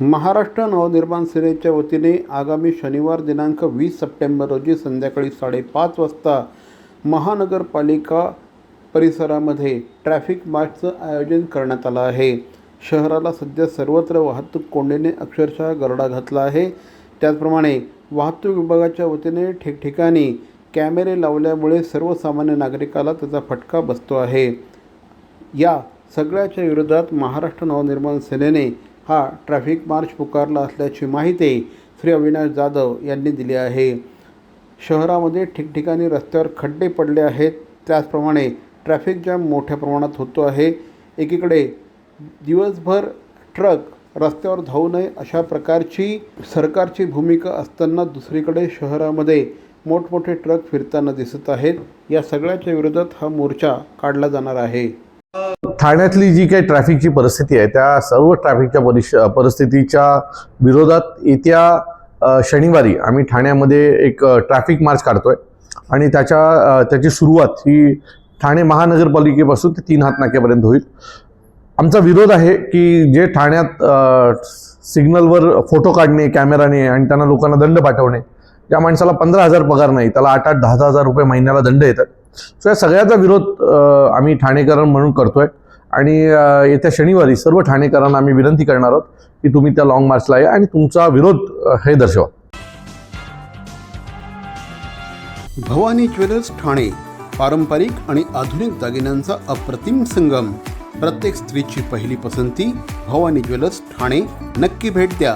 महाराष्ट्र नवनिर्माण सेनेच्या वतीने आगामी शनिवार दिनांक वीस सप्टेंबर रोजी संध्याकाळी साडेपाच वाजता महानगरपालिका परिसरामध्ये ट्रॅफिक मार्चचं आयोजन करण्यात आलं आहे. शहराला सध्या सर्वत्र वाहतूक कोंडीने अक्षरशः गरडा घातला आहे. त्याचप्रमाणे वाहतूक विभागाच्या वतीने ठिकठिकाणी कॅमेरे लावल्यामुळे सर्वसामान्य नागरिकाला त्याचा फटका बसतो आहे. या सगळ्याच्या विरोधात महाराष्ट्र नवनिर्माण सेनेने हा ट्रॅफिक मार्च पुकारला असल्याची माहिती श्री अविनाश जाधव यांनी दिली आहे. शहरामध्ये ठिकठिकाणी रस्त्यावर खड्डे पडले आहेत. त्याचप्रमाणे ट्रॅफिक जॅम मोठ्या प्रमाणात होतो आहे. एकीकडे दिवसभर ट्रक रस्त्यावर धावू नये अशा प्रकारची सरकारची भूमिका असताना दुसरीकडे शहरामध्ये मोठमोठे ट्रक फिरताना दिसत आहेत. या सगळ्याच्या विरोधात हा मोर्चा काढला जाणार आहे. ठाण्यातली जी काही ट्रॅफिकची परिस्थिती आहे त्या सर्व ट्रॅफिकच्या परिश परिस्थितीच्या विरोधात येत्या शनिवारी आम्ही ठाण्यामध्ये एक ट्रॅफिक मार्च काढतोय. आणि त्याच्या त्याची सुरुवात ही ठाणे महानगरपालिकेपासून ते तीन हात नाक्यापर्यंत होईल. आमचा विरोध आहे की जे ठाण्यात सिग्नलवर फोटो काढणे कॅमेराने आणि त्यांना लोकांना दंड पाठवणे ज्या माणसाला पंधरा हजार पगार नाही त्याला आठ आठ दहा दहा हजार रुपये महिन्याला दंड येतात. सो या सगळ्याचा विरोध आम्ही ठाणेकरण म्हणून करतोय. आणि येत्या शनिवारी सर्व ठाणेकरांना आम्ही विनंती करणार आहोत की तुम्ही त्या लॉंग मार्चला या आणि तुमचा विरोध हे दर्शवा. भवानी ज्वेलर्स ठाणे पारंपरिक आणि आधुनिक दागिन्यांचा अप्रतिम संगम. प्रत्येक स्त्रीची पहिली पसंती भवानी ज्वेलर्स ठाणे. नक्की भेट द्या.